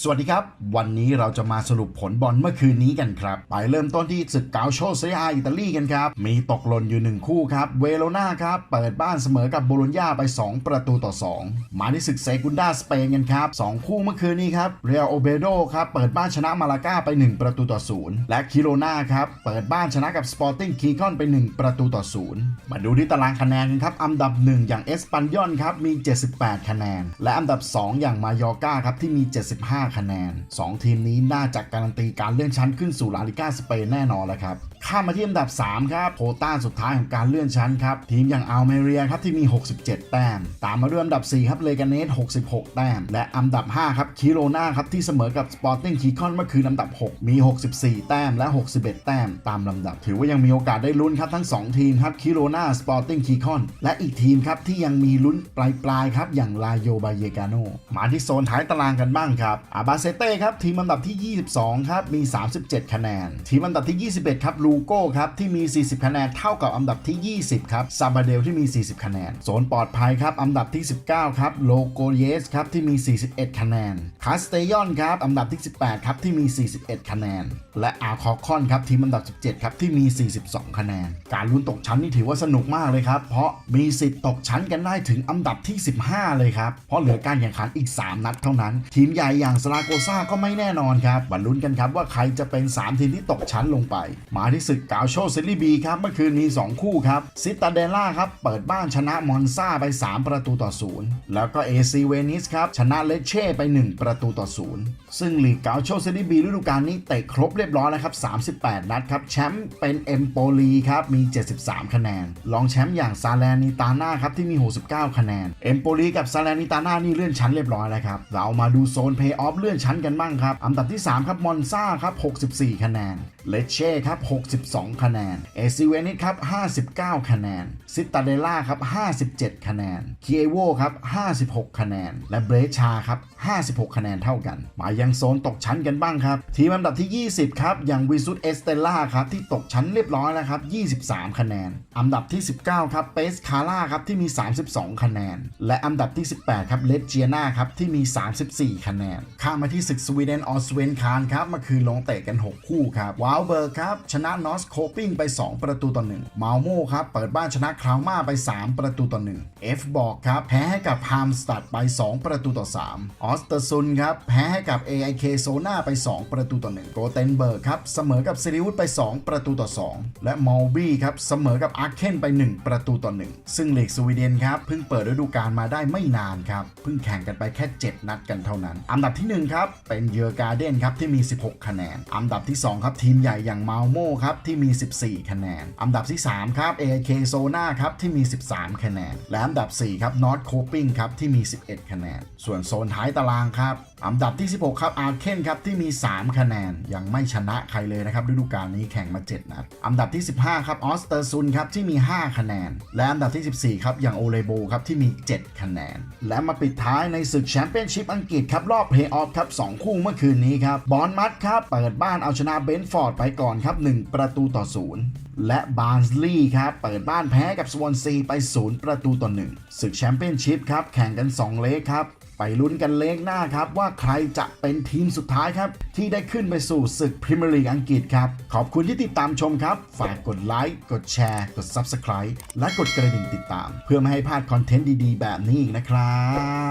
สวัสดีครับ วันนี้เราจะมาสรุปผลบอลเมื่อคืนนี้กันครับ ไปเริ่มต้นที่ศึกเกาโชเซียอาอิตาลีกันครับ มีตกหล่นอยู่หนึ่งคู่ครับ เวโรนาครับ เปิดบ้านเสมอกับโบโลญญาไป 2 ประตูต่อ 2 มาที่ศึกเซกุนดาสเปนกันครับ 2 คู่เมื่อคืนนี้ครับ เรอัลโอเบโดครับ เปิดบ้านชนะมาลาก้าไป 1 ประตูต่อ 0 และคิโรนาครับ เปิดบ้านชนะกับสปอร์ติ้งคีคอนไป 1 ประตูต่อ 0 มาดูที่ตารางคะแนนกันครับ อันดับ 1 อย่างเอสปันยอนครับ มี 78 คะแนน และอันดับ 2 อย่างมายอร์กาครับ ที่มี 75คะแนน 2 ทีมนี้น่าจะการันตีการเลื่อนชั้นขึ้นสู่ลาลิก้าสเปนแน่นอนแล้วครับข้ามมาที่อันดับ 3 ครับโคต้าสุดท้ายของการเลื่อนชั้นครับ ทีมอย่างอัลเมเรียครับที่มี 67 แต้ม ตามมาด้วยอันดับ 4 ครับเลกาเนส66 แต้ม และอันดับ 5 ครับคิโรนาครับที่เสมอกับสปอร์ติ้งคีคอนเมื่อคืนอันดับ 6 มี 64 แต้มและ 61 แต้ม ตามลำดับ ถือว่ายังมีโอกาสได้ลุ้นครับทั้ง 2 ทีมครับคิโรนาสปอร์ติ้งคีคอนและอีกทีมครับที่ยังมีลุ้นปลายๆครับอย่างลาโยบาเยกาโนมาที่โซนท้ายตารางกันบ้างครับอาบาเซเต้ครับทีมอันดับที่ 22 ครับ มี 37 คะแนน ทีมอันดับที่ 21 ครับลูโก้ครับ ที่มี 40 คะแนนเท่ากับอันดับที่ 20 ครับซาบาเดลที่มี 40 คะแนนโซนปลอดภัยครับอันดับที่ 19 ครับโลโกเยสครับที่มี 41 คะแนนคาสเตยอนครับอันดับที่ 18 ครับที่มี 41 คะแนน และอาร์คอคอนครับทีมอันดับ 17 ครับที่มี 42 คะแนน การลุ้นตกชั้นนี่ถือว่าสนุกมากเลยครับเพราะมีสิทธิ์ตกชั้นกันได้ถึงอันดับที่ 15 เลยครับเพราะเหลือการแข่งขันอีก 3 นัดเท่านั้น ทีมใหญ่อย่างสลาโกซ่าก็ไม่แน่นอนครับมาลุ้นกันครับว่าใครจะเป็น 3 ทีมที่ตกชั้นลงไป มาที่ศึกกาโชเซรีบีครับเมื่อคืนมี 2 คู่ครับซิตาเดล่าครับเปิดบ้านชนะมอนซาไป 3 ประตูต่อ0แล้วก็เอซีเวนิสครับชนะเลเช่ไป 1 ประตูต่อ0ซึ่งลีกกาโชเซรีบีฤดูกาลนี้เตะครบเรียบร้อยแล้วครับ38 นัดครับแชมป์เป็นเอมโปลีครับมี 73 คะแนนรองแชมป์อย่างซาแลนิตาน่าครับที่มี 69 คะแนนเอมโปลีกับซาแลนิตาน่านี่เลื่อนชั้นเรียบร้อยแล้วครับเรามาดูโซนเพย์ออฟเลื่อนชั้นกันบ้างครับ อันดับที่ 3 ครับมอนซาครับ64 คะแนนเลเช่ครับ62 คะแนนเอซิเวนิสครับ59 คะแนนซิตาเดล่าครับ57 คะแนนเคียโวครับ56 คะแนน และเบรชาครับ56 คะแนนเท่ากัน มายังโซนตกชั้นกันบ้างครับ ทีมอันดับที่ 20 ครับ อย่างวิสุตเอสเตล่าครับ ที่ตกชั้นเรียบร้อยแล้วครับ 23 คะแนน อันดับที่ 19 ครับเปสคาร่าครับ ที่มี 32 คะแนน และอันดับที่ 18 ครับเลเจียนาครับ ที่มี 34 คะแนนข้ามมาที่ศึกสวีเดนออสเวนคารครับเมื่อคืนลงเตะกัน 6 คู่ครับวาลเบิร์กครับ ชนะนอสโคปิงไป 2 ประตูต่อ1มาโมครับ เปิดบ้านชนะคราวมาไป 3 ประตูต่อ1เอฟบอกครับ แพ้ให้กับฮามสตัดไป 2 ประตูต่อ 3 ออสเตอร์ซุนครับ แพ้ให้กับ AIK โซนาไป 2 ประตูต่อ1โกเทนเบิร์กครับ เสมอกับซิริวุธไป 2 ประตูต่อ 2 และมอลบี้ครับเสมอกับอาร์เคนไป 1 ประตูต่อ 1 ซึ่งลีกสวีเดนครับเพิ่งเปิดฤดูกาลมาได้ไม่นานครับเพิ่งแข่งกันไปแค่ 7 นัดกันเท่านั้น อันดับที่1 ครับ เป็นเยอร์การ์เดนครับที่มี 16 คะแนน อันดับที่ 2 ครับ ทีมใหญ่อย่างมาโมครับที่มี 14 คะแนน อันดับที่ 3 ครับ AK โซนาครับที่มี 13 คะแนน และอันดับ 4 ครับนอตโคปิงครับที่มี 11 คะแนน ส่วนโซนท้ายตารางครับอันดับที่ 16 ครับอาร์เคนครับที่มี 3 คะแนน ยังไม่ชนะใครเลยนะครับฤดูกาลนี้แข่งมา 7 นัด อันดับที่ 15 ครับออสเตอร์ซุนครับที่มี 5 คะแนน และอันดับที่ 14 ครับอย่างโอเลโบครับที่มี 7 คะแนน และมาปิดท้ายในศึกแชมเปี้ยนชิพอังกฤษครับรอบเพลย์ออฟครับ 2 คู่เมื่อคืนนี้ครับบอลมัดครับ เปิดบ้านเอาชนะเบนฟอร์ดไปก่อนครับ 1 ประตูต่อ 0 และบาร์นส์ลีย์ครับ เปิดบ้านแพ้กับสวอนซีไป 0 ประตูต่อ 1 ศึกแชมเปี้ยนชิพครับ แข่งกัน 2 เลกครับ ไปลุ้นกันเลกหน้าครับ ว่าใครจะเป็นทีมสุดท้ายครับ ที่ได้ขึ้นไปสู่ศึกพรีเมียร์ลีกอังกฤษครับ ขอบคุณที่ติดตามชมครับ ฝากกดไลค์กดแชร์กด Subscribe และกดกระดิ่งติดตาม เพื่อไม่ให้พลาดคอนเทนต์ดีๆ แบบนี้อีกนะครั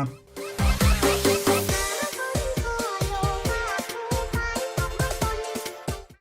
บ